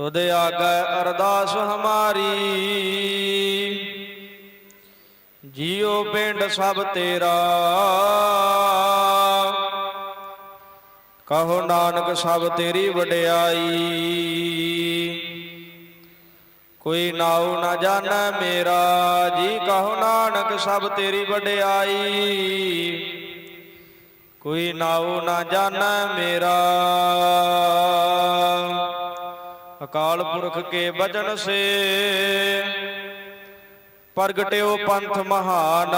ਤੁਧ ਆਗੈ ਅਰਦਾਸ ਹਮਾਰੀ। ਜੀਉ ਪਿੰਡ ਸਭ ਤੇਰਾ। ਕਹੋ ਨਾਨਕ ਸਭ ਤੇਰੀ ਵਡਿਆਈ। ਕੋਈ ਨਾਉ ਨਾ ਜਾਣੈ ਮੇਰਾ। ਜੀ ਕਹੋ ਨਾਨਕ ਸਭ ਤੇਰੀ ਵਡਿਆਈ। ਕੋਈ ਨਾਉ ਨਾ ਜਾਣੈ ਮੇਰਾ। ਅਕਾਲ ਪੁਰਖ ਕੇ ਬਚਨ ਸੇ। ਪ੍ਰਗਟਿਓ ਪੰਥ ਮਹਾਨ।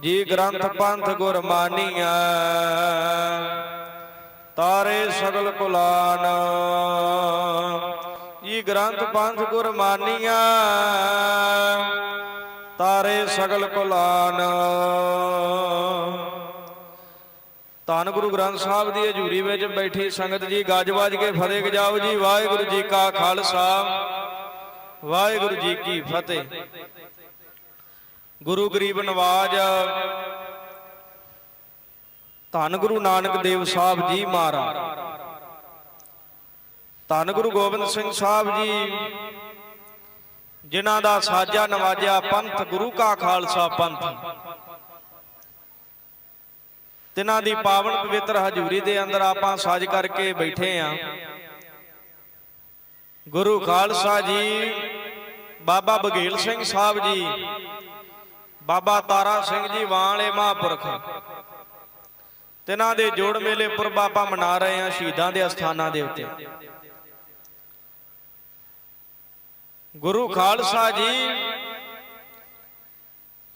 ਜੀ ਗ੍ਰੰਥ ਪੰਥ ਗੁਰ ਮਾਨੀਐ ਤਾਰੇ ਸਗਲ ਕੁਲਾਨ। ਜੀ ਗ੍ਰੰਥ ਪੰਥ ਗੁਰ ਮਾਨੀਐ ਤਾਰੇ ਸਗਲ ਕੁਲਾਨ। ਧੰਨ ਗੁਰੂ ਗ੍ਰੰਥ ਸਾਹਿਬ ਦੀ ਹਜ਼ੂਰੀ ਵਿੱਚ ਬੈਠੀ ਸੰਗਤ ਜੀ ਗੱਜ ਵੱਜ ਕੇ ਫਤਿਹ ਗਜਾਓ ਜੀ ਵਾਹਿਗੁਰੂ ਜੀ ਕਾ ਖਾਲਸਾ। ਵਾਹਿਗੁਰੂ ਜੀ ਕੀ ਫਤਿਹ। ਗੁਰੂ ਗਰੀਬ ਨਵਾਜ। ਧੰਨ ਗੁਰੂ ਨਾਨਕ ਦੇਵ ਸਾਹਿਬ ਜੀ ਮਹਾਰਾਜ। ਧੰਨ ਗੁਰੂ ਗੋਬਿੰਦ ਸਿੰਘ ਸਾਹਿਬ ਜੀ ਜਿਨ੍ਹਾਂ ਦਾ ਸਾਜਾ ਨਵਾਜਿਆ ਪੰਥ ਗੁਰੂ ਕਾ ਖਾਲਸਾ ਪੰਥ। ਤਿਨਾਂ ਦੀ ਪਾਵਨ ਪਵਿੱਤਰ ਹਜ਼ੂਰੀ ਦੇ ਅੰਦਰ ਆਪਾਂ ਸਾਜ ਕਰਕੇ ਬੈਠੇ ਆਂ। ਗੁਰੂ ਖਾਲਸਾ ਜੀ, ਬਾਬਾ ਬਗੇਲ ਸਿੰਘ ਸਾਹਿਬ ਜੀ, ਬਾਬਾ ਤਾਰਾ ਸਿੰਘ ਜੀ ਵਾਲੇ ਮਹਾਂਪੁਰਖ। ਤਿਨਾਂ ਦੇ ਜੋੜ ਮੇਲੇ ਪੁਰਬ ਆਪਾਂ ਮਨਾ ਰਹੇ ਹਾਂ ਸ਼ਹੀਦਾਂ ਦੇ ਅਸਥਾਨਾਂ ਦੇ ਉੱਤੇ। ਗੁਰੂ ਖਾਲਸਾ ਜੀ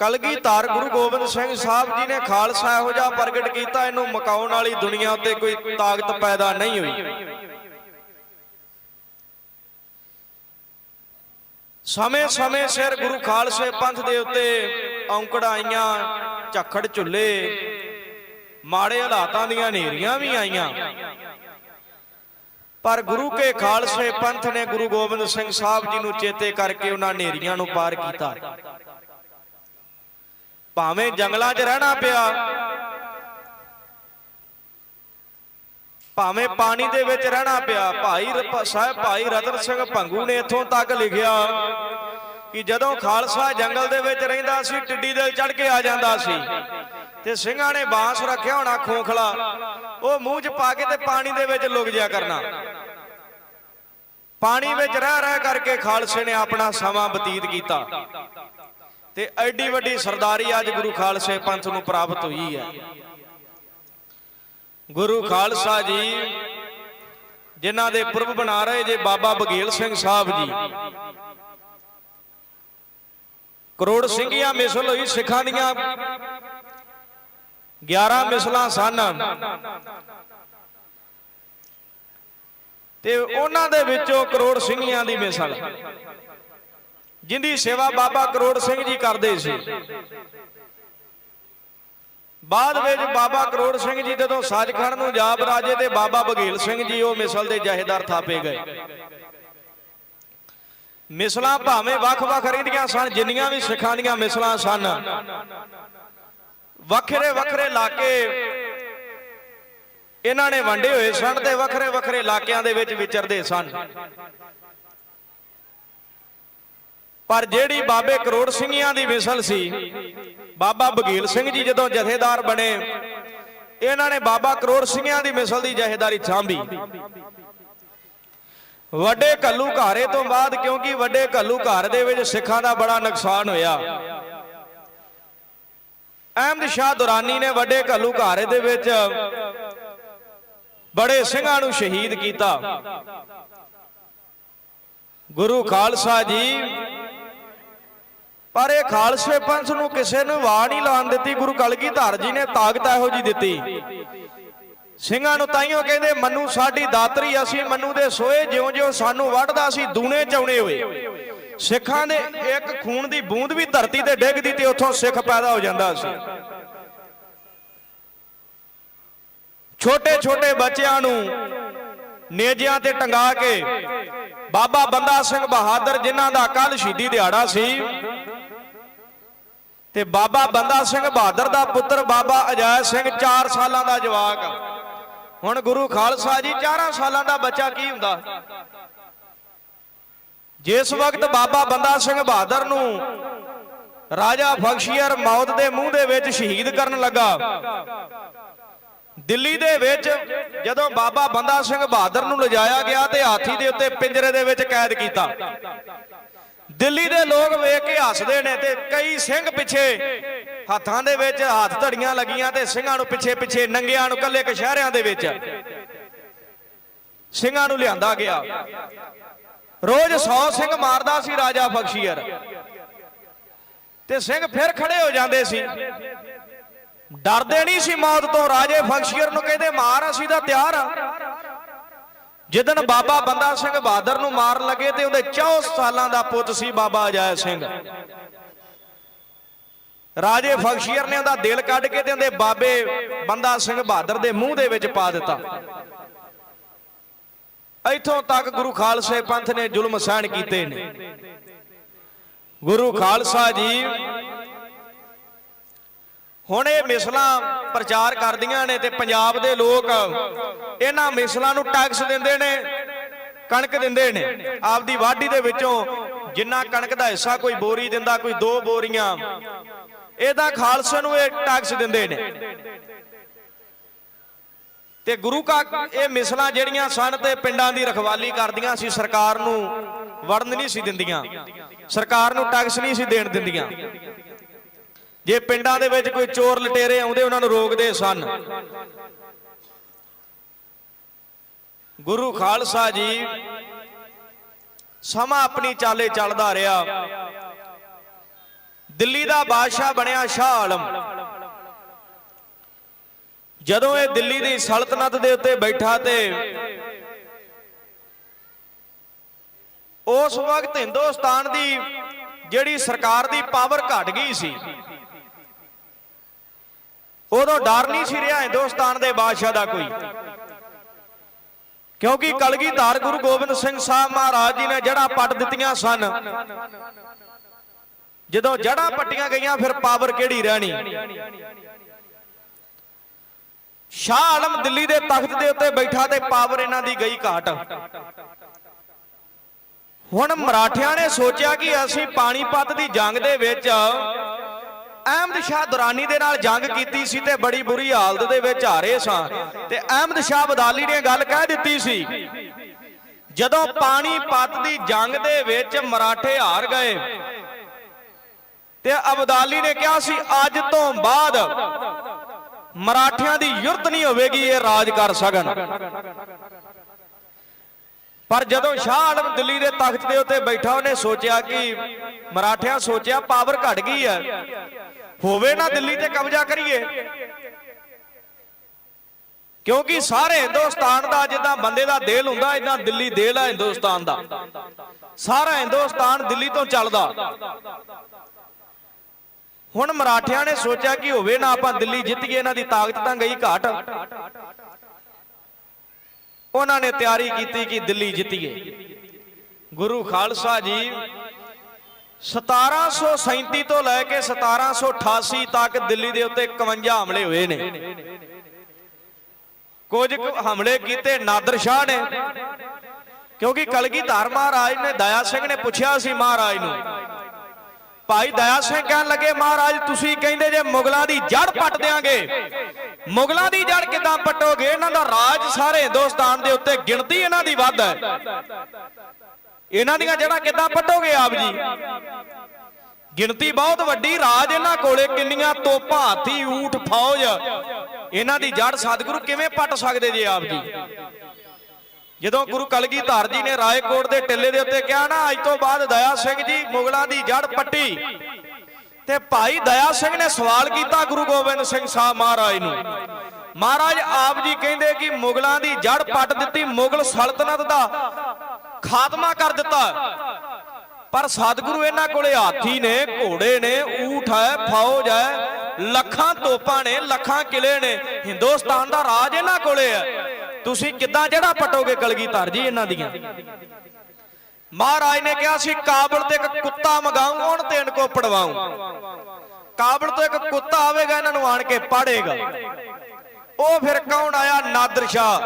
ਕਲਗੀ ਧਾਰ ਗੁਰੂ ਗੋਬਿੰਦ ਸਿੰਘ ਸਾਹਿਬ ਜੀ ਨੇ ਖਾਲਸਾ ਇਹੋ ਜਿਹਾ ਪ੍ਰਗਟ ਕੀਤਾ ਇਹਨੂੰ ਮਕਾਉਣ ਵਾਲੀ ਦੁਨੀਆ ਉੱਤੇ ਕੋਈ ਤਾਕਤ ਪੈਦਾ ਨਹੀਂ ਹੋਈ। ਸਮੇਂ-ਸਮੇਂ ਸਿਰ ਗੁਰੂ ਖਾਲਸੇ ਪੰਥ ਦੇ ਉੱਤੇ ਔਂਕੜ ਆਈਆਂ ਝੱਖੜ ਝੁੱਲੇ ਮਾੜੇ ਹਾਲਾਤਾਂ ਦੀਆਂ ਨੇਰੀਆਂ ਵੀ ਆਈਆਂ। ਪਰ ਗੁਰੂ ਕੇ ਖਾਲਸੇ ਪੰਥ ਨੇ ਗੁਰੂ ਗੋਬਿੰਦ ਸਿੰਘ ਸਾਹਿਬ ਜੀ ਨੂੰ ਚੇਤੇ ਕਰਕੇ ਉਹਨਾਂ ਨੇਰੀਆਂ ਨੂੰ ਪਾਰ ਕੀਤਾ। ਭਾਵੇਂ ਜੰਗਲਾਂ 'ਚ ਰਹਿਣਾ ਪਿਆ। ਭਾਵੇਂ ਪਾਣੀ ਦੇ ਵਿੱਚ ਰਹਿਣਾ ਪਿਆ। ਭਾਈ ਸਾਹਿਬ ਭਾਈ ਰਤਨ ਸਿੰਘ ਭੰਗੂ ਨੇ ਇੱਥੋਂ ਤੱਕ ਲਿਖਿਆ ਕਿ ਜਦੋਂ ਖਾਲਸਾ ਜੰਗਲ ਦੇ ਵਿੱਚ ਰਹਿੰਦਾ ਸੀ ਟਿੱਡੀ ਦੇ ਚੜ ਕੇ ਆ ਜਾਂਦਾ ਸੀ। ਤੇ ਸਿੰਘਾਂ ਨੇ ਬਾਂਸ ਰੱਖਿਆ ਹੋਣਾ ਖੋਖਲਾ। ਉਹ ਮੂੰਹ 'ਚ ਪਾ ਕੇ ਤੇ ਪਾਣੀ ਦੇ ਵਿੱਚ ਲੁਕ ਜਿਆ ਕਰਨਾ। ਪਾਣੀ ਵਿੱਚ ਰਹਿ ਰਹਿ ਕਰਕੇ ਖਾਲਸੇ ਨੇ ਆਪਣਾ ਸਮਾਂ ਬਤੀਤ ਕੀਤਾ। ਤੇ ਐਡੀ ਵੱਡੀ ਸਰਦਾਰੀ ਅੱਜ ਗੁਰੂ ਖਾਲਸੇ ਪੰਥ ਨੂੰ ਪ੍ਰਾਪਤ ਹੋਈ ਹੈ। ਗੁਰੂ ਖਾਲਸਾ ਜੀ, ਜਿਨ੍ਹਾਂ ਦੇ ਪੁਰਬ ਬਣਾ ਰਹੇ ਜੇ ਬਾਬਾ ਬਗੇਲ ਸਿੰਘ ਸਾਹਿਬ ਜੀ। ਕਰੋੜ ਸਿੰਘੀਆਂ ਮਿਸਲ ਹੋਈ, ਸਿੱਖਾਂ ਦੀਆਂ 11 ਮਿਸਲਾਂ ਸਨ। ਤੇ ਉਹਨਾਂ ਦੇ ਵਿੱਚੋਂ ਕਰੋੜ ਸਿੰਘੀਆਂ ਦੀ ਮਿਸਲ। ਜਿੰਦੀ ਸੇਵਾ ਬਾਬਾ ਕਰੋੜ ਸਿੰਘ ਜੀ ਕਰਦੇ ਸੀ। ਬਾਅਦ ਵਿੱਚ ਬਾਬਾ ਕਰੋੜ ਸਿੰਘ ਜੀ ਜਦੋਂ ਸੱਚਖੰਡ ਨੂੰ ਜਾ ਰਾਜੇ ਤੇ ਬਾਬਾ ਬਗੇਲ ਸਿੰਘ ਜੀ, ਉਹ ਮਿਸਲ ਦੇ ਜਹੇਦਾਰ ਥਾਪੇ ਗਏ। ਮਿਸਲਾਂ ਭਾਵੇਂ ਵੱਖ-ਵੱਖ ਰਹਿੰਦੀਆਂ ਸਨ, ਜਿੰਨੀਆਂ ਵੀ ਸਿੱਖਾਂ ਦੀਆਂ ਮਿਸਲਾਂ ਸਨ। ਵੱਖਰੇ ਵੱਖਰੇ ਇਲਾਕੇ ਇਹਨਾਂ ਨੇ ਵੰਡੇ ਹੋਏ ਸਨ ਤੇ ਵੱਖਰੇ ਵੱਖਰੇ ਇਲਾਕਿਆਂ ਦੇ ਵਿੱਚ ਵਿਚਰਦੇ ਸਨ। ਪਰ ਜਿਹੜੀ ਬਾਬੇ ਕਰੋੜ ਸਿੰਘੀਆਂ ਦੀ ਮਿਸਲ ਸੀ, ਬਾਬਾ ਬਗੀਲ ਸਿੰਘ ਜੀ ਜਦੋਂ ਜਥੇਦਾਰ ਬਣੇ, ਇਹਨਾਂ ਨੇ ਬਾਬਾ ਕਰੋੜ ਸਿੰਘਾਂ ਦੀ ਮਿਸਲ ਦੀ ਜਥੇਦਾਰੀ ਸਾਂਭੀ। ਵੱਡੇ ਕੱਲੂ ਘਾਰੇ ਤੋਂ ਬਾਅਦ ਕਿਉਂਕਿ ਵੱਡੇ ਕੱਲੂ ਘਰ ਦੇ ਵਿੱਚ ਸਿੱਖਾਂ ਦਾ ਬੜਾ ਨੁਕਸਾਨ ਹੋਇਆ। ਅਹਿਮਦ ਸ਼ਾਹ ਦੁਰਾਨੀ ਨੇ ਵੱਡੇ ਕੱਲੂ ਘਾਰੇ ਦੇ ਵਿੱਚ ਬੜੇ ਸਿੰਘਾਂ ਨੂੰ ਸ਼ਹੀਦ ਕੀਤਾ। ਗੁਰੂ ਖਾਲਸਾ ਜੀ ਪਰ ਇਹ ਖਾਲਸੇ ਪੰਥ ਨੂੰ ਕਿਸੇ ਨੂੰ ਵਾਹ ਨਹੀਂ ਲਾਣ ਦਿੱਤੀ। ਗੁਰੂ ਕਲਗੀਧਰ ਜੀ ਨੇ ਤਾਕਤ ਇਹੋ ਜੀ ਦਿੱਤੀ। ਸਿੰਘਾਂ ਨੂੰ ਤਾਈਓ ਕਹਿੰਦੇ, ਮੰਨੂ ਸਾਡੀ ਦਾਤਰੀ, ਅਸੀਂ ਮੰਨੂ ਦੇ ਸੋਏ ਜਿਉਂ-ਜਿਉਂ ਸਾਨੂੰ ਵੱਢਦਾ ਸੀ ਦੂਨੇ ਚਾਉਣੇ ਹੋਏ। ਸਿੱਖਾਂ ਦੇ ਇੱਕ ਖੂਨ ਦੀ ਬੂੰਦ ਵੀ ਧਰਤੀ ਤੇ ਡਿੱਗਦੀ ਤੇ ਉੱਥੋਂ ਸਿੱਖ ਪੈਦਾ ਹੋ ਜਾਂਦਾ ਸੀ। ਛੋਟੇ-ਛੋਟੇ ਬੱਚਿਆਂ ਨੂੰ ਨੇਜਿਆਂ ਤੇ ਟੰਗਾ ਕੇ, ਬਾਬਾ ਬੰਦਾ ਸਿੰਘ ਬਹਾਦਰ, ਜਿਨ੍ਹਾਂ ਦਾ ਕੱਲ ਸ਼ਹੀਦੀ ਦਿਹਾੜਾ ਸੀ ਤੇ ਬਾਬਾ ਬੰਦਾ ਸਿੰਘ ਬਹਾਦਰ ਦਾ ਪੁੱਤਰ ਬਾਬਾ ਅਜਾਇ ਸਿੰਘ 4 ਸਾਲਾਂ ਦਾ ਜਵਾਕ। ਹੁਣ ਗੁਰੂ ਖਾਲਸਾ ਜੀ 4 ਸਾਲਾਂ ਦਾ ਬੱਚਾ ਕੀ ਹੁੰਦਾ? ਜਿਸ ਵਕਤ ਬਾਬਾ ਬੰਦਾ ਸਿੰਘ ਬਹਾਦਰ ਨੂੰ ਰਾਜਾ ਬਖਸ਼ੀਅਰ ਮੌਤ ਦੇ ਮੂੰਹ ਦੇ ਵਿੱਚ ਸ਼ਹੀਦ ਕਰਨ ਲੱਗਾ, ਦਿੱਲੀ ਦੇ ਵਿੱਚ ਜਦੋਂ ਬਾਬਾ ਬੰਦਾ ਸਿੰਘ ਬਹਾਦਰ ਨੂੰ ਲਿਜਾਇਆ ਗਿਆ ਤੇ ਹਾਥੀ ਦੇ ਉੱਤੇ ਪਿੰਜਰੇ ਦੇ ਵਿੱਚ ਕੈਦ ਕੀਤਾ। ਦਿੱਲੀ ਦੇ ਲੋਕ ਵੇਖ ਕੇ ਹੱਸਦੇ ਨੇ ਤੇ ਕਈ ਸਿੰਘ ਪਿੱਛੇ ਹੱਥਾਂ ਦੇ ਵਿੱਚ ਹੱਥ ਧੜੀਆਂ ਲੱਗੀਆਂ ਤੇ ਸਿੰਘਾਂ ਨੂੰ ਪਿੱਛੇ ਪਿੱਛੇ ਨੰਗਿਆਂ ਨੂੰ ਕੱਲੇ ਕਸ਼ਹਿਰਿਆਂ ਦੇ ਵਿੱਚ ਸਿੰਘਾਂ ਨੂੰ ਲਿਆਂਦਾ ਗਿਆ। ਰੋਜ਼ 100 ਸਿੰਘ ਮਾਰਦਾ ਸੀ ਰਾਜਾ ਬਖਸ਼ੀਅਰ। ਤੇ ਸਿੰਘ ਫਿਰ ਖੜੇ ਹੋ ਜਾਂਦੇ ਸੀ। ਡਰਦੇ ਨਹੀਂ ਸੀ ਮੌਤ ਤੋਂ, ਰਾਜੇ ਬਖਸ਼ੀਅਰ ਨੂੰ ਕਹਿੰਦੇ, ਮਾਰ, ਅਸੀਂ ਤਾਂ ਤਿਆਰ ਆ। ਜਿੱਦਣ ਬਾਬਾ ਬੰਦਾ ਸਿੰਘ ਬਹਾਦਰ ਨੂੰ ਮਾਰਨ ਲੱਗੇ ਤੇ ਉਹਦੇ 4 ਸਾਲਾਂ ਦਾ ਪੁੱਤ ਸੀ ਬਾਬਾ ਅਜਾਇ ਸਿੰਘ। ਰਾਜੇ ਬਖਸ਼ੀਅਰ ਨੇ ਉਹਦਾ ਦਿਲ ਕੱਢ ਕੇ ਤੇ ਉਹਦੇ ਬਾਬੇ ਬੰਦਾ ਸਿੰਘ ਬਹਾਦਰ ਦੇ ਮੂੰਹ ਦੇ ਵਿੱਚ ਪਾ ਦਿੱਤਾ। ਇੱਥੋਂ ਤੱਕ ਗੁਰੂ ਖਾਲਸੇ ਪੰਥ ਨੇ ਜ਼ੁਲਮ ਸਹਿਣ ਕੀਤੇ ਨੇ। ਗੁਰੂ ਖਾਲਸਾ ਜੀ ਹੁਣ ਇਹ ਮਿਸਲਾਂ ਪ੍ਰਚਾਰ ਕਰਦੀਆਂ ਨੇ ਤੇ ਪੰਜਾਬ ਦੇ ਲੋਕ ਇਹਨਾਂ ਮਿਸਲਾਂ ਨੂੰ ਟੈਕਸ ਦਿੰਦੇ ਨੇ, ਕਣਕ ਦਿੰਦੇ ਨੇ। ਆਪਦੀ ਵਾਢੀ ਦੇ ਵਿੱਚੋਂ ਜਿੰਨਾ ਕਣਕ ਦਾ ਹਿੱਸਾ ਕੋਈ ਬੋਰੀ ਦਿੰਦਾ, ਕੋਈ ਦੋ ਬੋਰੀਆਂ, ਇਹਦਾ ਖਾਲਸੇ ਨੂੰ ਇਹ ਟੈਕਸ ਦਿੰਦੇ ਨੇ। ਤੇ ਗੁਰੂ ਕਾ ਇਹ ਮਿਸਲਾਂ ਜਿਹੜੀਆਂ ਸਨ ਤੇ ਪਿੰਡਾਂ ਦੀ ਰਖਵਾਲੀ ਕਰਦੀਆਂ ਸੀ, ਸਰਕਾਰ ਨੂੰ ਵੜਨ ਨਹੀਂ ਸੀ ਦਿੰਦੀਆਂ। ਸਰਕਾਰ ਨੂੰ ਟੈਕਸ ਨਹੀਂ ਸੀ ਦੇਣ ਦਿੰਦੀਆਂ। ਜੇ ਪਿੰਡਾਂ ਦੇ ਵਿੱਚ ਕੋਈ ਚੋਰ ਲਟੇਰੇ ਆਉਂਦੇ, ਉਹਨਾਂ ਨੂੰ ਰੋਕਦੇ ਸਨ। ਗੁਰੂ ਖਾਲਸਾ ਜੀ ਸਮਾਂ ਆਪਣੀ ਚਾਲੇ ਚੱਲਦਾ ਰਿਹਾ। ਦਿੱਲੀ ਦਾ ਬਾਦਸ਼ਾਹ ਬਣਿਆ ਸ਼ਾਹ ਆਲਮ। ਜਦੋਂ ਇਹ ਦਿੱਲੀ ਦੀ ਸਲਤਨਤ ਦੇ ਉੱਤੇ ਬੈਠਾ ਤੇ ਉਸ ਵਕਤ ਹਿੰਦੁਸਤਾਨ ਦੀ ਜਿਹੜੀ ਸਰਕਾਰ ਦੀ ਪਾਵਰ ਘਟ ਗਈ ਸੀ ਉਦੋਂ ਡਰ ਨਹੀਂ ਸੀ ਰਿਹਾ ਹਿੰਦੁਸਤਾਨ ਦੇ ਬਾਦਸ਼ਾਹ ਦਾ ਕੋਈ। ਕਿਉਂਕਿ ਕਲਗੀਧਰ ਗੁਰੂ ਗੋਬਿੰਦ ਸਿੰਘ ਸਾਹਿਬ ਮਹਾਰਾਜ ਜੀ ਨੇ ਜੜਾਂ ਪੱਟ ਦਿੱਤੀਆਂ ਸਨ। ਜਦੋਂ ਜੜਾਂ ਪੱਟੀਆਂ ਗਈਆਂ ਫਿਰ ਪਾਵਰ ਕਿਹੜੀ ਰਹਿਣੀ? ਸ਼ਾਹ ਆਲਮ ਦਿੱਲੀ ਦੇ ਤਖਤ ਦੇ ਉੱਤੇ ਬੈਠਾ ਤੇ ਪਾਵਰ ਇਹਨਾਂ ਦੀ ਗਈ ਘਾਟ। ਹੁਣ ਮਰਾਠਿਆਂ ਨੇ ਸੋਚਿਆ ਕਿ ਅਸੀਂ ਪਾਣੀਪਤ ਦੀ ਜੰਗ ਦੇ ਵਿੱਚ ਅਹਿਮਦ ਸ਼ਾਹ ਦੁਰਾਨੀ ਦੇ ਨਾਲ ਜੰਗ ਕੀਤੀ ਸੀ ਤੇ ਬੜੀ ਬੁਰੀ ਹਾਲਤ ਦੇ ਵਿੱਚ ਹਾਰੇ ਸਾਂ। ਤੇ ਅਹਿਮਦ ਸ਼ਾਹ ਬਦਾਲੀ ਨੇ ਗੱਲ ਕਹਿ ਦਿੱਤੀ ਸੀ, ਜਦੋਂ ਪਾਣੀਪਤ ਦੀ ਜੰਗ ਦੇ ਵਿੱਚ ਮਰਾਠੇ ਹਾਰ ਗਏ, ਤੇ ਅਬਦਾਲੀ ਨੇ ਕਿਹਾ ਸੀ, ਅੱਜ ਤੋਂ ਬਾਅਦ ਮਰਾਠਿਆਂ ਦੀ ਯੁਰਤ ਨਹੀਂ ਹੋਵੇਗੀ ਇਹ ਰਾਜ ਕਰ ਸਕਣ। ਪਰ ਜਦੋਂ ਸ਼ਾਹ ਆਲਮ ਦਿੱਲੀ ਦੇ ਤਖਤ ਦੇ ਉੱਤੇ ਬੈਠਾ, ਉਹਨੇ ਸੋਚਿਆ ਕਿ ਮਰਾਠਿਆਂ ਸੋਚਿਆ ਪਾਵਰ ਘਟ ਗਈ ਹੈ। ਹੋਵੇ ਨਾ ਦਿੱਲੀ ਤੇ ਕਬਜ਼ਾ ਕਰੀਏ। ਕਿਉਂਕਿ ਸਾਰੇ ਹਿੰਦੁਸਤਾਨ ਦਾ ਜਿੱਦਾਂ ਬੰਦੇ ਦਾ ਦਿਲ ਹੁੰਦਾ ਇਦਾਂ ਦਿੱਲੀ ਦਿਲ ਹੈ ਹਿੰਦੁਸਤਾਨ ਦਾ। ਸਾਰਾ ਹਿੰਦੁਸਤਾਨ ਦਿੱਲੀ ਤੋਂ ਚੱਲਦਾ। ਹੁਣ ਮਰਾਠਿਆਂ ਨੇ ਸੋਚਿਆ ਕਿ ਹੋਵੇ ਨਾ ਆਪਾਂ ਦਿੱਲੀ ਜਿੱਤੀਏ, ਇਹਨਾਂ ਦੀ ਤਾਕਤ ਤਾਂ ਗਈ ਘਾਟ। ਉਹਨਾਂ ਨੇ ਤਿਆਰੀ ਕੀਤੀ ਕਿ ਦਿੱਲੀ ਜਿੱਤੀਏ। ਗੁਰੂ ਖਾਲਸਾ ਜੀ 1737 ਤੋਂ ਲੈ ਕੇ 1788 ਤੱਕ ਦਿੱਲੀ ਦੇ ਉੱਤੇ 51 ਹਮਲੇ ਹੋਏ ਨੇ। ਕੁਝ ਹਮਲੇ ਕੀਤੇ, ਨਾਦਰ ਸ਼ਾਹ ਨੇ। ਕਿਉਂਕਿ ਕਲਗੀਧਰ ਮਹਾਰਾਜ ਨੇ ਦਇਆ ਸਿੰਘ ਨੇ ਪੁੱਛਿਆ ਸੀ ਮਹਾਰਾਜ ਨੂੰ, ਭਾਈ ਦਇਆ ਸਿੰਘ ਕਹਿਣ ਲੱਗੇ, ਮਹਾਰਾਜ, ਤੁਸੀਂ ਕਹਿੰਦੇ ਜੇ ਮੁਗਲਾਂ ਦੀ ਜੜ ਪੱਟ ਦਿਆਂਗੇ ਮੁਗਲਾਂ ਦੀ ਜੜ ਕਿਦਾਂ ਪੱਟੋਗੇ? ਇਹਨਾਂ ਦਾ ਰਾਜ ਸਾਰੇ ਹਿੰਦੁਸਤਾਨ ਦੇ ਉੱਤੇ ਗਿਣਤੀ ਇਹਨਾਂ ਦੀ ਵੱਧ ਹੈ। ਇਹਨਾਂ ਦੀਆਂ ਜੜਾਂ ਕਿਦਾਂ ਪੱਟੋਗੇ ਆਪ ਜੀ? ਗਿਣਤੀ ਬਹੁਤ ਵੱਡੀ, ਰਾਜ ਇਹਨਾਂ ਕੋਲੇ ਕਿੰਨੀਆਂ ਤੋਪਾਂ, ਹਾਥੀ, ਊਠ, ਫੌਜ, ਇਹਨਾਂ ਦੀ ਜੜ ਸਤਿਗੁਰੂ ਕਿਵੇਂ ਪੱਟ ਸਕਦੇ ਜੀ ਆਪ ਜੀ? ਜਦੋਂ ਗੁਰੂ ਕਲਗੀਧਰ ਜੀ ਨੇ ਰਾਏਕੋਟ ਦੇ ਟਿੱਲੇ ਦੇ ਉੱਤੇ ਕਿਹਾ ਨਾ, ਅੱਜ ਤੋਂ ਬਾਅਦ ਦਇਆ ਸਿੰਘ ਜੀ ਮੁਗਲਾਂ ਦੀ ਜੜ ਪੱਟੀ। ਤੇ ਭਾਈ ਦਇਆ ਸਿੰਘ ਨੇ ਸਵਾਲ ਕੀਤਾ ਗੁਰੂ ਗੋਬਿੰਦ ਸਿੰਘ ਸਾਹਿਬ ਮਹਾਰਾਜ ਨੂੰ। ਮਹਾਰਾਜ ਆਪ ਜੀ ਕਹਿੰਦੇ ਕਿ ਮੁਗਲਾਂ ਦੀ ਜੜ ਪੱਟ ਦਿੱਤੀ, ਮੁਗਲ ਸਲਤਨਤ ਦਾ ਖਾਤਮਾ ਕਰ ਦਿੱਤਾ। ਪਰ ਸਤਿਗੁਰੂ ਇਹਨਾਂ ਕੋਲੇ ਹਾਥੀ ਨੇ, ਘੋੜੇ ਨੇ, ਊਠ ਹੈ, ਫੌਜ ਹੈ, ਲੱਖਾਂ ਤੋਪਾਂ ਨੇ, ਲੱਖਾਂ ਕਿਲੇ ਨੇ, ਹਿੰਦੁਸਤਾਨ ਦਾ ਰਾਜ ਇਹਨਾਂ ਕੋਲੇ ਹੈ। ਤੁਸੀਂ ਕਿੱਦਾਂ ਜਿਹੜਾ ਪਟੋਗੇ ਕਲਗੀਧਰ ਜੀ ਇਹਨਾਂ ਦੀਆਂ? ਮਹਾਰਾਜ ਨੇ ਕਿਹਾ ਸੀ, ਕਾਬਲ ਤੇ ਇੱਕ ਕੁੱਤਾ ਮਗਾਉਂ ਤੇ ਇਨਕੋ ਪੜਵਾਉਂ ਕਾਬਲ ਤੋਂ ਇੱਕ ਕੁੱਤਾ ਆਵੇਗਾ, ਇਹਨਾਂ ਨੂੰ ਆਣ ਕੇ ਪਾੜੇਗਾ। ਉਹ ਫਿਰ ਕੌਣ ਆਇਆ? ਨਾਦਰ ਸ਼ਾਹ।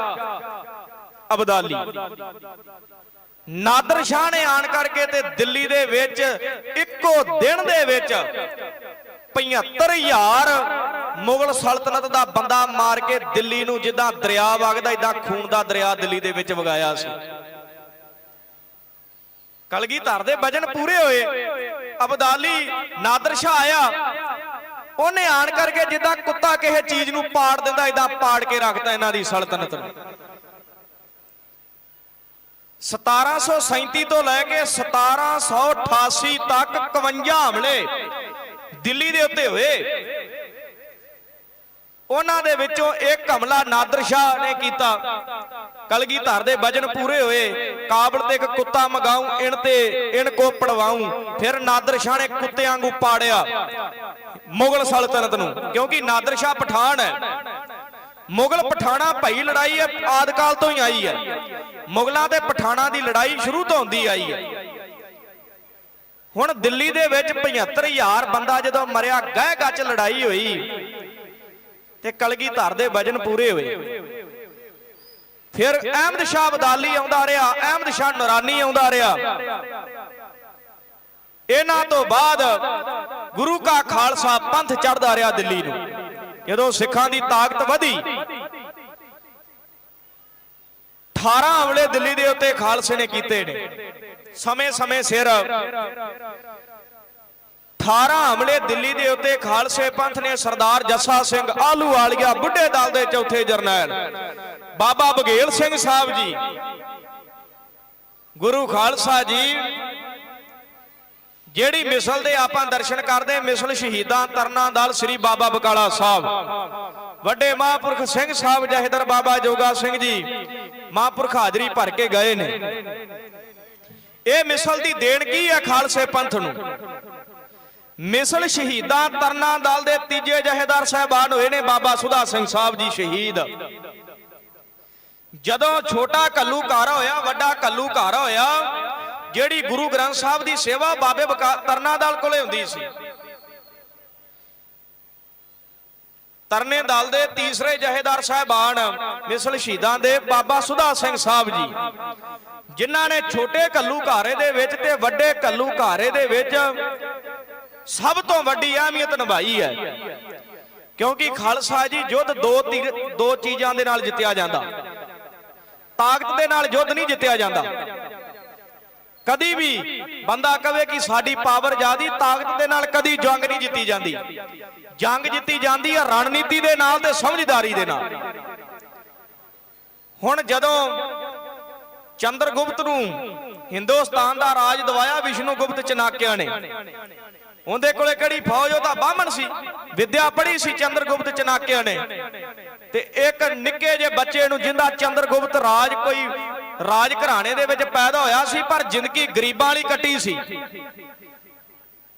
ਅਬਦਾਲੀ। ਨਾਦਰ ਸ਼ਾਹ ਨੇ ਆਣ ਕਰਕੇ ਤੇ ਦਿੱਲੀ ਦੇ ਵਿੱਚ ਇੱਕੋ ਦਿਨ ਦੇ ਵਿੱਚ 75000 ਮੁਗਲ ਸਲਤਨਤ ਦਾ ਬੰਦਾ ਮਾਰ ਕੇ ਦਿੱਲੀ ਨੂੰ ਜਿੱਦਾਂ ਦਰਿਆ ਵਗਦਾ, ਇਦਾਂ ਖੂਨ ਦਾ ਦਰਿਆ ਦਿੱਲੀ ਦੇ ਵਿੱਚ ਵਗਾਇਆ ਸੀ। ਕਲਗੀਧਰ ਦੇ ਵਜਨ ਪੂਰੇ ਹੋਏ। ਅਬਦਾਲੀ ਨਾਦਰ ਸ਼ਾਹ ਆਇਆ। ਉਹਨੇ ਆਣ ਕਰਕੇ ਜਿੱਦਾਂ ਕੁੱਤਾ ਕਿਸੇ ਚੀਜ਼ ਨੂੰ ਪਾੜ ਦਿੰਦਾ ਇਦਾਂ ਪਾੜ ਕੇ ਰੱਖਦਾ ਇਹਨਾਂ ਦੀ ਸਲਤਨਤ ਨੂੰ। 1737 ਤੋਂ ਲੈ ਕੇ 1788 ਤੱਕ 51 ਹਮਲੇ ਦਿੱਲੀ ਦੇ ਉੱਤੇ ਹੋਏ। ਉਹਨਾਂ ਦੇ ਵਿੱਚੋਂ ਇੱਕ ਹਮਲਾ ਨਾਦਰ ਸ਼ਾਹ ਨੇ ਕੀਤਾ। ਕਲਗੀਧਰ ਦੇ ਵਜਨ ਪੂਰੇ ਹੋਏ। ਕਾਬਲ ਤੇ ਇੱਕ ਕੁੱਤਾ ਮਗਾਉ, ਇਣ ਤੇ ਇਣ ਕੋ ਪੜਵਾਉ। ਫਿਰ ਨਾਦਰ ਸ਼ਾਹ ਨੇ ਕੁੱਤੇ ਵਾਂਗੂ ਪਾੜਿਆ ਮੁਗਲ ਸਲਤਨਤ ਨੂੰ। ਕਿਉਂਕਿ ਨਾਦਰ ਸ਼ਾਹ ਪਠਾਨ ਹੈ। ਮੁਗਲ ਪਠਾਣਾ ਭਾਈ ਲੜਾਈ ਹੈ, ਆਦਕਾਲ ਤੋਂ ਹੀ ਆਈ ਹੈ। ਮੁਗਲਾਂ ਤੇ ਪਠਾਣਾ ਦੀ ਲੜਾਈ ਸ਼ੁਰੂ ਤੋਂ ਹੁੰਦੀ ਆਈ ਹੈ। ਹੁਣ ਦਿੱਲੀ ਦੇ ਵਿੱਚ 75000 ਬੰਦਾ ਜਦੋਂ ਮਰਿਆ, ਗਹਿ ਗੱਚ ਲੜਾਈ ਹੋਈ। ਤੇ ਕਲਗੀਧਰ ਦੇ ਵਜਨ ਪੂਰੇ ਹੋਏ। ਫਿਰ ਅਹਿਮਦ ਸ਼ਾਹ ਅਬਦਾਲੀ ਆਉਂਦਾ ਰਿਹਾ, ਅਹਿਮਦ ਸ਼ਾਹ ਨੂਰਾਨੀ ਆਉਂਦਾ ਰਿਹਾ। ਇਹਨਾਂ ਤੋਂ ਬਾਅਦ ਗੁਰੂ ਕਾ ਖਾਲਸਾ ਪੰਥ ਚੜਦਾ ਰਿਹਾ ਦਿੱਲੀ ਨੂੰ। ਜਦੋਂ ਸਿੱਖਾਂ ਦੀ ਤਾਕਤ ਵਧੀ 18 ਹਮਲੇ ਦਿੱਲੀ ਦੇ ਉੱਤੇ ਖਾਲਸੇ ਨੇ ਕੀਤੇ ਨੇ। ਸਮੇਂ-ਸਮੇਂ ਸਿਰ 18 ਹਮਲੇ ਦਿੱਲੀ ਦੇ ਉੱਤੇ ਖਾਲਸੇ ਪੰਥ ਨੇ ਸਰਦਾਰ ਜੱਸਾ ਸਿੰਘ ਆਲੂ ਵਾਲੀਆ ਬੁੱਢੇ ਦਲ ਦੇ ਚੌਥੇ ਜਰਨੈਲ। ਬਾਬਾ ਬਘੇਲ ਸਿੰਘ ਸਾਹਿਬ ਜੀ, ਗੁਰੂ ਖਾਲਸਾ ਜੀ, ਜਿਹੜੀ ਮਿਸਲ ਦੇ ਆਪਾਂ ਦਰਸ਼ਨ ਕਰਦੇ ਮਿਸਲ ਸ਼ਹੀਦਾਂ ਤਰਨਾ ਦਲ ਸ੍ਰੀ ਬਾਬਾ ਬਕਾਲਾ ਸਾਹਿਬ। ਵੱਡੇ ਮਹਾਂਪੁਰਖ ਸਿੰਘ ਸਾਹਿਬ ਜਹਦਰ ਬਾਬਾ ਜੋਗਾ ਸਿੰਘ ਜੀ, ਮਹਾਂਪੁਰਖ ਹਾਜ਼ਰੀ ਭਰ ਕੇ ਗਏ ਨੇ। ਇਹ ਮਿਸਲ ਦੀ ਦੇਣ ਕੀ ਹੈ ਖਾਲਸੇ ਪੰਥ ਨੂੰ? ਮਿਸਲ ਸ਼ਹੀਦਾਂ ਤਰਨਾ ਦਲ ਦੇ ਤੀਜੇ ਜਹੇਦਾਰ ਸਾਹਿਬਾਨ ਹੋਏ ਨੇ ਬਾਬਾ ਸੁਧਾ ਸਿੰਘ ਸਾਹਿਬ ਜੀ ਸ਼ਹੀਦ। ਜਦੋਂ ਛੋਟਾ ਕੱਲੂ ਘਰ ਹੋਇਆ, ਵੱਡਾ ਕੱਲੂ ਘਰ ਹੋਇਆ, ਜਿਹੜੀ ਗੁਰੂ ਗ੍ਰੰਥ ਸਾਹਿਬ ਦੀ ਸੇਵਾ ਬਾਬੇ ਤਰਨਾ ਦਲ ਕੋਲੇ ਹੁੰਦੀ ਸੀ। ਤਰਨੇ ਦਲ ਦੇ ਤੀਸਰੇ ਜਹੇਦਾਰ ਸਾਹਿਬਾਨ ਮਿਸਲ ਸ਼ਹੀਦਾਂ ਦੇ ਬਾਬਾ ਸੁਧਾ ਸਿੰਘ ਸਾਹਿਬ ਜੀ। ਜਿਨ੍ਹਾਂ ਨੇ ਛੋਟੇ ਕੱਲੂ ਘਾਰੇ ਦੇ ਵਿੱਚ ਤੇ ਵੱਡੇ ਕੱਲੂ ਘਾਰੇ ਦੇ ਵਿੱਚ ਸਭ ਤੋਂ ਵੱਡੀ ਅਹਿਮੀਅਤ ਨਿਭਾਈ ਹੈ। ਕਿਉਂਕਿ ਖਾਲਸਾ ਜੀ ਯੁੱਧ ਦੋ ਤੀ- ਦੋ ਚੀਜ਼ਾਂ ਦੇ ਨਾਲ ਜਿੱਤਿਆ ਜਾਂਦਾ। ਤਾਕਤ ਦੇ ਨਾਲ ਯੁੱਧ ਨਹੀਂ ਜਿੱਤਿਆ ਜਾਂਦਾ। ਕਦੀ ਵੀ ਬੰਦਾ ਕਵੇ ਕਿ ਸਾਡੀ ਪਾਵਰ ਜ਼ਿਆਦੀ, ਤਾਕਤ ਦੇ ਨਾਲ ਕਦੀ ਜੰਗ ਨਹੀਂ ਜਿੱਤੀ ਜਾਂਦੀ। ਜੰਗ ਜਿੱਤੀ ਜਾਂਦੀ ਹੈ ਰਣਨੀਤੀ ਦੇ ਨਾਲ ਤੇ ਸਮਝਦਾਰੀ ਦੇ ਨਾਲ। ਹੁਣ ਜਦੋਂ ਚੰਦਰਗੁਪਤ ਨੂੰ ਹਿੰਦੁਸਤਾਨ ਦਾ ਰਾਜ ਦਵਾਇਆ ਵਿਸ਼ਨੂਗੁਪਤ ਚਨਾਕਿਆ ਨੇ। ਉਹਦੇ ਕੋਲੇ ਕਿਹੜੀ ਫੌਜ? ਉਹ ਤਾਂ ਬਾਹਮਣ ਸੀ। ਵਿਦਿਆ ਪੜ੍ਹੀ ਸੀ ਚੰਦਰਗੁਪਤ ਚਨਾਕਿਆ ਨੇ। ਤੇ ਇੱਕ ਨਿੱਕੇ ਜਿਹੇ ਬੱਚੇ ਨੂੰ ਜਿੰਦਾ ਚੰਦਰਗੁਪਤ ਰਾਜ ਕੋਈ ਰਾਜ ਘਰਾਣੇ ਦੇ ਵਿੱਚ ਪੈਦਾ ਹੋਇਆ ਸੀ, ਪਰ ਜ਼ਿੰਦਗੀ ਗਰੀਬਾਂ ਵਾਲੀ ਕੱਟੀ ਸੀ।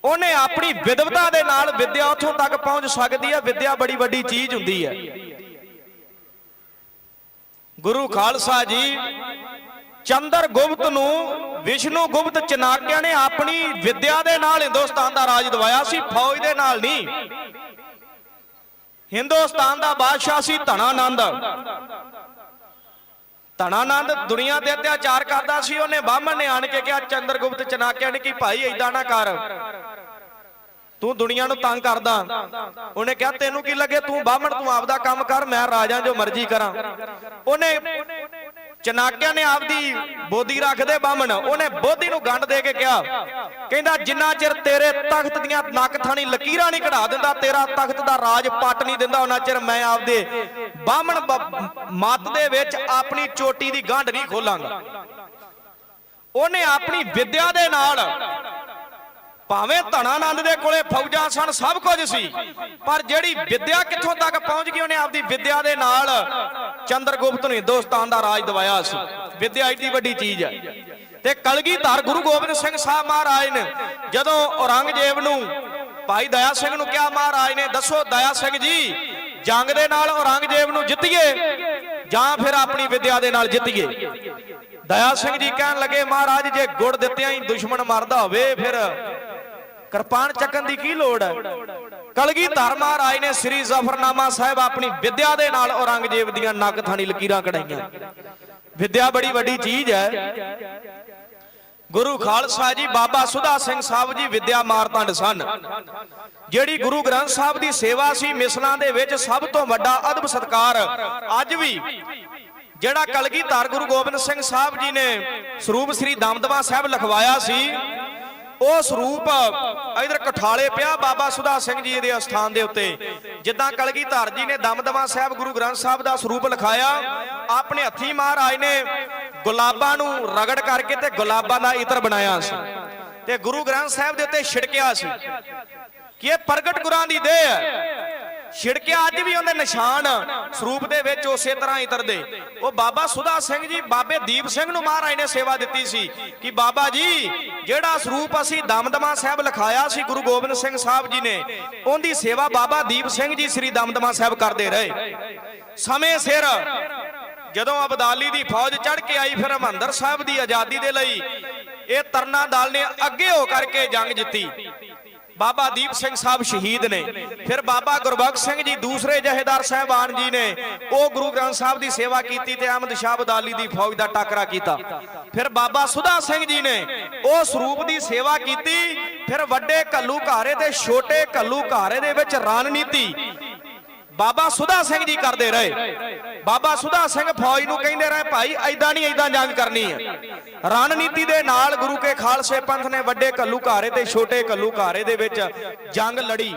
ਉਹਨੇ ਆਪਣੀ ਵਿਦਵਤਾ ਦੇ ਨਾਲ ਵਿਦਿਆ ਉੱਥੋਂ ਤੱਕ ਪਹੁੰਚ ਸਕਦੀ ਹੈ। ਵਿਦਿਆ ਬੜੀ ਵੱਡੀ ਚੀਜ਼ ਹੁੰਦੀ ਹੈ। ਗੁਰੂ ਖਾਲਸਾ ਜੀ ਚੰਦਰ ਗੁਪਤ ਨੂੰ, ਵਿਸ਼ਨੂੰ ਗੁਪਤ ਚਨਾਕਿਆ ਨੇ ਆਪਣੀ ਵਿਦਿਆ ਦੇ ਨਾਲ ਹਿੰਦੁਸਤਾਨ ਦਾ ਰਾਜ ਦਿਵਾਇਆ ਸੀ, ਫੌਜ ਦੇ ਨਾਲ ਨਹੀਂ। ਹਿੰਦੁਸਤਾਨ ਦਾ ਬਾਦਸ਼ਾਹ ਸੀ ਧਨਾਨੰਦ। ਧਨਾਨੰਦ ਦੁਨੀਆ ਤੇ ਅਤਿਆਚਾਰ ਕਰਦਾ ਸੀ, ਉਹਨੇ ਬਾਹਮਣ ਨੇ ਆਣ ਕੇ ਕਿਹਾ ਚੰਦਰਗੁਪਤ ਚਨਾਕਿਆ ਨੇ ਕਿ ਭਾਈ, ਏਦਾਂ ਨਾ ਕਰ। ਤੂੰ ਦੁਨੀਆ ਨੂੰ ਤੰਗ ਕਰਦਾ। ਉਹਨੇ ਕਿਹਾ, ਤੈਨੂੰ ਕੀ ਲੱਗੇ? ਤੂੰ ਬਾਹਮਣ, ਤੂੰ ਆਪਦਾ ਕੰਮ ਕਰ, ਮੈਂ ਰਾਜਾਂ ਜੋ ਮਰਜ਼ੀ ਕਰਾਂ। ਉਹਨੇ ਚਨਾਕਿਆ ਨੇ ਆਪਦੀ ਬੋਧੀ ਰੱਖਦੇ ਬਾਹਮਣ, ਉਹਨੇ ਬੋਧੀ ਨੂੰ ਗੰਢ ਦੇ ਕੇ ਕਿਹਾ, ਕਹਿੰਦਾ, ਜਿੰਨਾ ਚਿਰ ਤੇਰੇ ਤਖਤ ਦੀਆਂ ਨੱਕ ਥਾਣੀ ਲਕੀਰਾਂ ਨਹੀਂ ਕਢਾ ਦਿੰਦਾ, ਤੇਰਾ ਤਖਤ ਦਾ ਰਾਜ ਪੱਟ ਨਹੀਂ ਦਿੰਦਾ, ਉਹਨਾਂ ਚਿਰ ਮੈਂ ਆਪਦੇ ਬਾਹਮਣ ਬ- ਮੱਤ ਦੇ ਵਿੱਚ ਆਪਣੀ ਚੋਟੀ ਦੀ ਗੰਢ ਨਹੀਂ ਖੋਲਾਂਗਾ। ਉਹਨੇ ਆਪਣੀ ਵਿਦਿਆ ਦੇ ਨਾਲ ਭਾਵੇਂ ਧਨਾਨੰਦ ਦੇ ਕੋਲੇ ਫੌਜਾਂ ਸਨ, ਸਭ ਕੁਝ ਸੀ। ਪਰ ਜਿਹੜੀ ਵਿਦਿਆ ਕਿੱਥੋਂ ਤੱਕ ਪਹੁੰਚ ਗਈ, ਉਹਨੇ ਆਪਦੀ ਵਿਦਿਆ ਦੇ ਨਾਲ ਚੰਦਰਗੁਪਤ ਨੂੰ, ਹਿੰਦੁਸਤਾਨ ਦਾ ਰਾਜ ਦਿਵਾਇਆ ਸੀ। ਵਿਦਿਆ ਇੱਡੀ ਵੱਡੀ ਚੀਜ਼ ਹੈ। ਤੇ ਕਲਗੀਧਰ ਗੁਰੂ ਗੋਬਿੰਦ ਸਿੰਘ ਸਾਹਿਬ ਮਹਾਰਾਜ ਨੇ ਜਦੋਂ ਔਰੰਗਜ਼ੇਬ ਨੂੰ ਭਾਈ ਦਇਆ ਸਿੰਘ ਨੂੰ ਕਿਹਾ, ਮਹਾਰਾਜ ਨੇ, ਦੱਸੋ ਦਇਆ ਸਿੰਘ ਜੀ, ਜੰਗ ਦੇ ਨਾਲ ਔਰੰਗਜ਼ੇਬ ਨੂੰ ਜਿੱਤੀਏ ਜਾਂ ਫਿਰ ਆਪਣੀ ਵਿਦਿਆ ਦੇ ਨਾਲ ਜਿੱਤੀਏ? ਦਇਆ ਸਿੰਘ ਜੀ ਕਹਿਣ ਲੱਗੇ, ਮਹਾਰਾਜ, ਜੇ ਗੁੜ ਦਿੱਤਿਆਂ ਹੀ ਦੁਸ਼ਮਣ ਮਰਦਾ ਹੋਵੇ, ਫਿਰ ਕਿਰਪਾਨ ਚੱਕਣ ਦੀ ਕੀ ਲੋੜ ਹੈ? ਕਲਗੀ ਮਹਾਰਾਜ ਨੇ ਸ੍ਰੀ ਜ਼ਫਰਨਾਮਾ ਸਾਹਿਬ ਆਪਣੀ ਵਿਦਿਆ ਦੇ ਨਾਲ ਔਰੰਗਜ਼ੇਬ ਦੀਆਂ ਨੱਕ ਥਾਣੀ ਲਕੀਰਾਂ ਕਢਾਈਆਂ। ਵਿਦਿਆ ਬੜੀ ਵੱਡੀ ਚੀਜ਼ ਹੈ। ਗੁਰੂ ਖਾਲਸਾ ਜੀ, ਬਾਬਾ ਸੁਧਾ ਸਿੰਘ ਸਾਹਿਬ ਜੀ ਵਿਦਿਆ ਮਾਰਤੰਡ ਸਨ। ਜਿਹੜੀ ਗੁਰੂ ਗ੍ਰੰਥ ਸਾਹਿਬ ਦੀ ਸੇਵਾ ਸੀ, ਮਿਸਲਾਂ ਦੇ ਵਿੱਚ ਸਭ ਤੋਂ ਵੱਡਾ ਅਦਬ ਸਤਕਾਰ ਅੱਜ ਵੀ ਜਿਹੜਾ ਕਲਗੀਧਰ ਗੁਰੂ ਗੋਬਿੰਦ ਸਿੰਘ ਸਾਹਿਬ ਜੀ ਨੇ ਸਰੂਪ ਸ੍ਰੀ ਦਮਦਮਾ ਸਾਹਿਬ ਲਿਖਵਾਇਆ ਸੀ ਉਹ ਸਰੂਪ ਇਧਰ ਕਠਾਲੇ ਪਿਆ ਬਾਬਾ ਸੁਧਾ ਸਿੰਘ ਜੀ ਦੇ ਅਸਥਾਨ ਦੇ ਉੱਤੇ। ਜਿੱਦਾਂ ਕਲਗੀਧਰ ਜੀ ਨੇ ਦਮਦਮਾ ਸਾਹਿਬ ਗੁਰੂ ਗ੍ਰੰਥ ਸਾਹਿਬ ਦਾ ਸਰੂਪ ਲਿਖਾਇਆ, ਆਪਣੇ ਹੱਥੀ ਮਹਾਰਾਜ ਨੇ ਗੁਲਾਬਾਂ ਨੂੰ ਰਗੜ ਕਰਕੇ ਤੇ ਗੁਲਾਬਾਂ ਦਾ ਇਤਰ ਬਣਾਇਆ ਸੀ ਤੇ ਗੁਰੂ ਗ੍ਰੰਥ ਸਾਹਿਬ ਦੇ ਉੱਤੇ ਛਿੜਕਿਆ ਸੀ ਕਿ ਇਹ ਪ੍ਰਗਟ ਗੁਰਾਂ ਦੀ ਦੇਹ ਹੈ। ਛਿੜਕਿਆ ਅੱਜ ਵੀ ਉਹਦੇ ਨਿਸ਼ਾਨ ਸਰੂਪ ਦੇ ਵਿੱਚ ਉਸੇ ਤਰ੍ਹਾਂ ਇਤਰਦੇ ਉਹ ਬਾਬਾ ਸੁਧਾ ਸਿੰਘ ਜੀ, ਬਾਬੇ ਦੀਪ ਸਿੰਘ ਨੂੰ ਮਹਾਰਾਜ ਨੇ ਸੇਵਾ ਦਿੱਤੀ ਸੀ ਕਿ ਬਾਬਾ ਜੀ, ਜਿਹੜਾ ਸਰੂਪ ਅਸੀਂ ਦਮਦਮਾ ਸਾਹਿਬ ਲਿਖਾਇਆ ਸੀ ਗੁਰੂ ਗੋਬਿੰਦ ਸਿੰਘ ਸਾਹਿਬ ਜੀ ਨੇ, ਉਹਦੀ ਸੇਵਾ ਬਾਬਾ ਦੀਪ ਸਿੰਘ ਜੀ ਸ੍ਰੀ ਦਮਦਮਾ ਸਾਹਿਬ ਕਰਦੇ ਰਹੇ। ਸਮੇਂ ਸਿਰ ਜਦੋਂ ਅਬਦਾਲੀ ਦੀ ਫੌਜ ਚੜ ਕੇ ਆਈ, ਫਿਰ ਹਮੰਦਰ ਸਾਹਿਬ ਦੀ ਆਜ਼ਾਦੀ ਦੇ ਲਈ ਇਹ ਤਰਨਾ ਦਲ ਨੇ ਅੱਗੇ ਹੋ ਕਰਕੇ ਜੰਗ ਜਿੱਤੀ। ਬਾਬਾ ਦੀਪ ਸਿੰਘ ਸਾਹਿਬ ਸ਼ਹੀਦ ਨੇ। ਫਿਰ ਬਾਬਾ ਗੁਰਬਖਸ਼ ਸਿੰਘ ਜੀ ਦੂਸਰੇ ਜਹੇਦਾਰ ਸਾਹਿਬਾਨ ਜੀ ਨੇ, ਉਹ ਗੁਰੂ ਗ੍ਰੰਥ ਸਾਹਿਬ ਦੀ ਸੇਵਾ ਕੀਤੀ ਤੇ ਅਹਿਮਦ ਸ਼ਾਹ ਅਬਦਾਲੀ ਦੀ ਫੌਜ ਦਾ ਟਾਕਰਾ ਕੀਤਾ। ਫਿਰ ਬਾਬਾ ਸੁਧਾ ਸਿੰਘ ਜੀ ਨੇ ਉਹ ਸਰੂਪ ਦੀ ਸੇਵਾ ਕੀਤੀ, ਫਿਰ ਵੱਡੇ ਕੱਲੂ ਘਾਰੇ ਤੇ ਛੋਟੇ ਕੱਲੂ ਘਾਰੇ ਦੇ ਵਿੱਚ ਰਣਨੀਤੀ। ਬਾਬਾ ਸੁਧਾ ਸਿੰਘ ਜੀ ਕਰਦੇ ਰਹੇ। ਬਾਬਾ ਸੁਧਾ ਸਿੰਘ ਫੌਜ ਨੂੰ ਕਹਿੰਦੇ ਰਹੇ, ਭਾਈ ਐਦਾਂ ਨਹੀਂ ਐਦਾਂ ਜੰਗ ਕਰਨੀ ਹੈ ਰਣਨੀਤੀ ਦੇ ਨਾਲ ਗੁਰੂ ਕੇ ਖਾਲਸੇ ਪੰਥ ਨੇ ਵੱਡੇ ਕੱਲੂ ਘਾਰੇ ਤੇ ਛੋਟੇ ਕੱਲੂ ਘਾਰੇ ਦੇ ਵਿੱਚ ਜੰਗ ਲੜੀ।